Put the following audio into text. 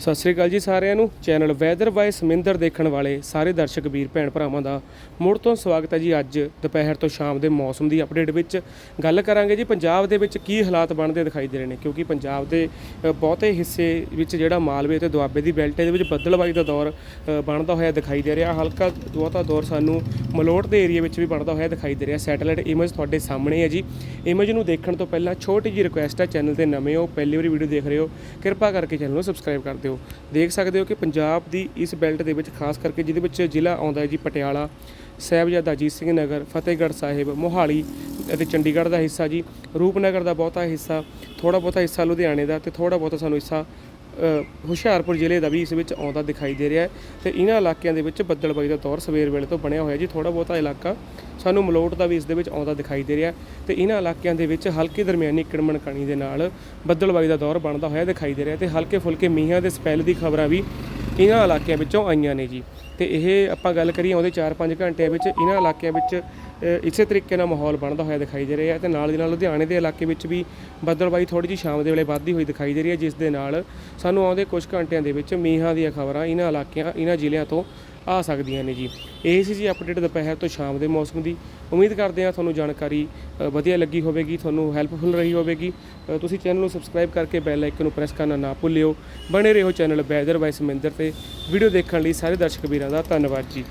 ਸਤਿ ਸ੍ਰੀ ਅਕਾਲ ਜੀ ਸਾਰਿਆਂ ਨੂੰ। ਚੈਨਲ ਵੈਦਰ ਬਾਈ ਸਮਿੰਦਰ ਦੇਖਣ ਵਾਲੇ ਸਾਰੇ ਦਰਸ਼ਕ ਵੀਰ, ਭੈਣ ਭਰਾਵਾਂ ਦਾ ਮੁੜ ਤੋਂ ਸਵਾਗਤ ਹੈ ਜੀ ਅੱਜ ਦੁਪਹਿਰ ਤੋਂ ਸ਼ਾਮ ਦੇ ਮੌਸਮ ਦੀ ਅਪਡੇਟ ਵਿੱਚ। ਗੱਲ ਕਰਾਂਗੇ ਜੀ ਪੰਜਾਬ ਦੇ ਵਿੱਚ ਕੀ ਹਾਲਾਤ ਬਣਦੇ ਦਿਖਾਈ ਦੇ ਰਹੇ ਨੇ, ਕਿਉਂਕਿ ਪੰਜਾਬ ਦੇ ਬਹੁਤੇ ਹਿੱਸੇ ਵਿੱਚ ਜਿਹੜਾ ਮਾਲਵੇ ਤੇ ਦੁਆਬੇ ਦੀ ਬੈਲਟ ਹੈ, ਇਹਦੇ ਵਿੱਚ ਬੱਦਲਬਾਈ ਦਾ ਦੌਰ ਬਣਦਾ ਹੋਇਆ ਦਿਖਾਈ ਦੇ ਰਿਹਾ। ਹਲਕਾ, ਬਹੁਤਾ ਦੌਰ ਸਾਨੂੰ ਮਲੋਟ ਦੇ ਏਰੀਆ ਵਿੱਚ ਵੀ ਬਣਦਾ ਹੋਇਆ ਦਿਖਾਈ ਦੇ ਰਿਹਾ। ਸੈਟੇਲਾਈਟ ਇਮੇਜ ਤੁਹਾਡੇ ਸਾਹਮਣੇ ਹੈ ਜੀ। ਇਮੇਜ ਨੂੰ ਦੇਖਣ ਤੋਂ ਪਹਿਲਾਂ ਛੋਟੀ ਜਿਹੀ ਰਿਕੁਐਸਟ ਹੈ ਚੈਨਲ ਤੇ ਨਵੇਂ ਹੋ, ਪਹਿਲੀ ਵਾਰੀ ਵੀਡੀਓ ਦੇਖ ਰਹੇ ਹੋ, ਕਿਰਪਾ ਕਰਕੇ ਚੈਨਲ ਨੂੰ ਸਬਸਕ੍ਰਾਈਬ ਕਰ ਦਿਓ। ਦੇਖ ਸਕਦੇ ਹੋ ਕਿ ਪੰਜਾਬ ਦੀ ਇਸ ਬੈਲਟ ਦੇ ਵਿੱਚ ਖਾਸ ਕਰਕੇ ਜਿਹਦੇ ਵਿੱਚ ਜ਼ਿਲ੍ਹਾ ਆਉਂਦਾ ਹੈ ਜੀ, ਪਟਿਆਲਾ, ਸਾਹਿਬਜ਼ਾਦਾ ਅਜੀਤ ਸਿੰਘ ਨਗਰ, ਫਤਿਹਗੜ੍ਹ ਸਾਹਿਬ, ਮੋਹਾਲੀ ਅਤੇ ਚੰਡੀਗੜ੍ਹ ਦਾ ਹਿੱਸਾ ਜੀ। ਰੂਪਨਗਰ ਦਾ ਬਹੁਤਾ ਹਿੱਸਾ ਥੋੜਾ ਬਹੁਤਾ ਹਿੱਸਾ ਲੁਧਿਆਣੇ ਦਾ ਤੇ ਥੋੜਾ ਬਹੁਤਾ ਸਾਨੂੰ ਹਿੱਸਾ ਹੁਸ਼ਿਆਰਪੁਰ ਜ਼ਿਲ੍ਹੇ ਦਾ ਵੀ ਇਸ ਵਿੱਚ ਆਉਂਦਾ ਦਿਖਾਈ ਦੇ ਰਿਹਾ ਹੈ ਤੇ ਇਹਨਾਂ ਇਲਾਕਿਆਂ ਦੇ ਵਿੱਚ ਬੱਦਲਬਾਈ ਦਾ ਦੌਰ ਸਵੇਰ ਵੇਲੇ ਤੋਂ ਬਣਿਆ ਹੋਇਆ ਜੀ। ਥੋੜਾ ਬਹੁਤਾ ਇਲਾਕਾ ਸਾਨੂੰ ਮਲੋਟ ਦਾ ਵੀ ਇਸ ਦੇ ਵਿੱਚ ਆਉਂਦਾ ਦਿਖਾਈ ਦੇ ਰਿਹਾ ਹੈ ਤੇ ਇਹਨਾਂ ਇਲਾਕਿਆਂ ਦੇ ਵਿੱਚ ਹਲਕੀ ਦਰਮਿਆਨੀ ਕਿੜਮਣ ਕਣੀ ਦੇ ਨਾਲ ਬੱਦਲਬਾਈ ਦਾ ਦੌਰ ਬਣਦਾ ਹੋਇਆ ਦਿਖਾਈ ਦੇ ਰਿਹਾ ਤੇ ਹਲਕੇ ਫੁਲਕੇ ਮੀਂਹਾਂ ਦੇ ਸਪੈਲ ਦੀ ਖਬਰਾਂ ਵੀ ਇਹਨਾਂ ਇਲਾਕਿਆਂ ਵਿੱਚੋਂ ਆਈਆਂ ਨੇ ਜੀ। ਤੇ ਇਹ ਆਪਾਂ ਗੱਲ ਕਰੀਏ ਆਉਂਦੇ 4-5 ਘੰਟਿਆਂ ਵਿੱਚ, ਇਹਨਾਂ ਇਲਾਕਿਆਂ ਵਿੱਚ ਇਸੇ ਤਰੀਕੇ ਨਾਲ ਮਾਹੌਲ ਬਣਦਾ ਹੋਇਆ ਦਿਖਾਈ ਦੇ ਰਿਹਾ ਹੈ ਤੇ ਨਾਲ ਦੀ ਨਾਲ ਲੁਧਿਆਣੇ ਦੇ ਇਲਾਕੇ ਵਿੱਚ ਵੀ ਬੱਦਲਬਾਈ ਥੋੜੀ ਜਿਹੀ ਸ਼ਾਮ ਦੇ ਵੇਲੇ ਵੱਧਦੀ ਹੋਈ ਦਿਖਾਈ ਦੇ ਰਹੀ ਹੈ, ਜਿਸ ਦੇ ਨਾਲ ਸਾਨੂੰ ਆਉਂਦੇ ਕੁਝ ਘੰਟਿਆਂ ਦੇ ਵਿੱਚ ਮੀਂਹਾਂ ਦੀਆਂ ਖਬਰਾਂ ਇਹਨਾਂ ਇਲਾਕਿਆਂ, ਇਹਨਾਂ ਜ਼ਿਲ੍ਹਿਆਂ ਤੋਂ ਆ ਸਕਦੀਆਂ ਨੇ ਜੀ। ਇਹ ਸੀ ਜੀ ਅਪਡੇਟ ਦੁਪਹਿਰ ਤੋਂ ਸ਼ਾਮ ਦੇ ਮੌਸਮ ਦੀ। ਉਮੀਦ ਕਰਦੇ ਹਾਂ ਤੁਹਾਨੂੰ ਜਾਣਕਾਰੀ ਵਧੀਆ ਲੱਗੀ ਹੋਵੇਗੀ, ਤੁਹਾਨੂੰ ਹੈਲਪਫੁਲ ਰਹੀ ਹੋਵੇਗੀ। ਤੁਸੀਂ ਚੈਨਲ ਨੂੰ ਸਬਸਕ੍ਰਾਈਬ ਕਰਕੇ ਬੈਲ ਆਈਕਨ ਨੂੰ ਪ੍ਰੈਸ ਕਰਨਾ ਨਾ ਭੁੱਲਿਓ। ਬਣੇ ਰਹੋ ਚੈਨਲ ਵੈਦਰ ਬਾਈ ਸਮਿੰਦਰ ਤੇ। ਵੀਡੀਓ ਦੇਖਣ ਲਈ ਸਾਰੇ ਦਰਸ਼ਕ ਵੀਰਾਂ ਦਾ ਧੰਨਵਾਦ ਜੀ।